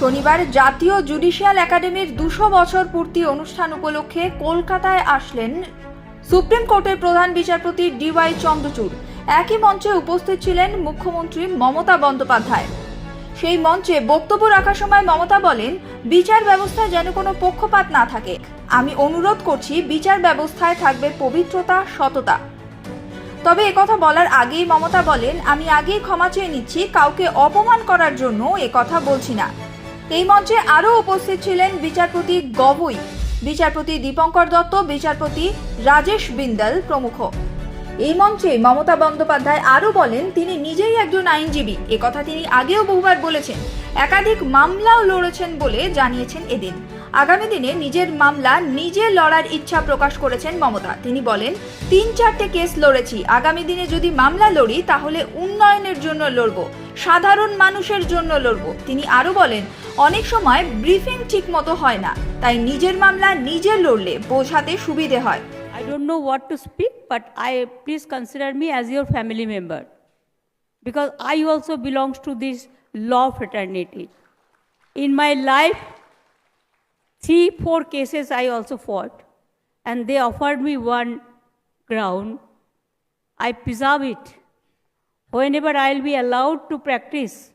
শনিবার জাতীয় জুডিশিয়াল একাডেমির দুশো বছর পূর্তি অনুষ্ঠান উপলক্ষে কলকাতায় আসলেন সুপ্রিম কোর্টের প্রধান বিচারপতি ডিওয়াই চন্দ্রচূড়। একই মঞ্চে উপস্থিত ছিলেন মুখ্যমন্ত্রী মমতা বন্দ্যোপাধ্যায়। সেই মঞ্চে বক্তব্য রাখার সময় মমতা বলেন, বিচার ব্যবস্থায় যেন কোনো পক্ষপাত না থাকে। আমি অনুরোধ করছি, বিচার ব্যবস্থায় থাকবে পবিত্রতা, সততা। তবে একথা বলার আগেই মমতা বলেন, আমি আগেই ক্ষমা চেয়ে নিচ্ছি, কাউকে অপমান করার জন্য কথা বলছি না। এই মঞ্চে আরও উপস্থিত ছিলেন বিচারপতি গবই বিচারপতি দীপঙ্কর দত্ত, বিচারপতি রাজেশ বিন্দাল প্রমুখ। এই মঞ্চে মমতা বন্দ্যোপাধ্যায় আরও বলেন, তিনি নিজেই একজন আইনজীবী। একথা তিনি আগেও বহুবার বলেছেন। একাধিক মামলাও লড়েছেন বলে জানিয়েছেন এদিন। আগামী দিনে নিজের মামলা নিজে লড়ার ইচ্ছা প্রকাশ করেছেন মমতা। তিনি বলেন, তিন চারটে কেস লড়েছি। আগামী দিনে যদি মামলা লড়ি, তাহলে উন্নয়নের জন্য লড়ব। সাধারণ মানুষের জন্য লড়ব। তিনি আরও বলেন, অনেক সময় ব্রিফিং ঠিক মতো হয় না, তাই নিজের মামলা নিজে লড়লে বোঝাতে সুবিধে হয়। I don't know what to speak but I please consider me as your family member because I also belongs to this law fraternity in my life three four cases I also fought and they offered me one ground I preserve it Whenever I'll be allowed to practice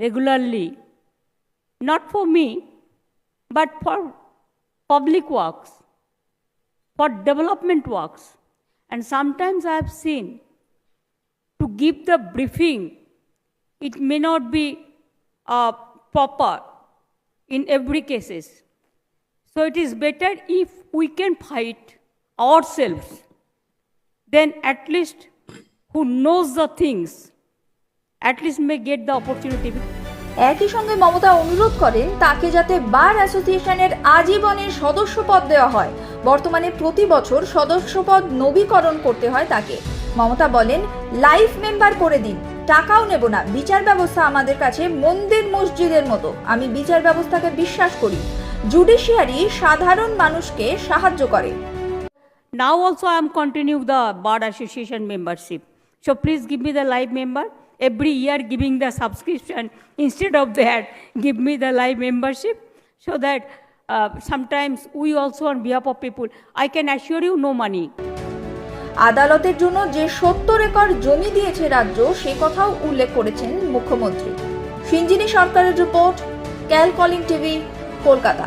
regularly, not for me, but for public works for development works. And sometimes I have seen to give the briefing, it may not be uh, proper in every cases. So it is better if we can fight ourselves. Then at least who knows the things, at least may get the opportunity. একই সঙ্গে মমতা অনুরোধ করেন তাকে যাতে বার অ্যাসোসিয়েশনের আজীবনের সদস্যপদ দেওয়া হয়। বর্তমানে প্রতি বছর সদস্যপদ নবীকরণ করতে হয় তাকে। মমতা বলেন লাইফ মেম্বার করে দিন। টাকাও নেব না। বিচার ব্যবস্থা আমাদের কাছে মন্দির মসজিদের মতো। আমি বিচার ব্যবস্থাকে বিশ্বাস করি। জুডিশিয়ারি সাধারণ মানুষকে সাহায্য করে। Now also I am continuing the Bar Association membership. So please give me the live member. Every year giving the subscription instead of that, give me the live membership so that uh, sometimes we also on behalf of people, I can assure you no money. আদালতের জন্য যে সত্তর acre জমি দিয়েছে রাজ্য সে কথাও উল্লেখ করেছেন মুখ্যমন্ত্রী সিঞ্জিনী সরকারের report Cal calling TV Kolkata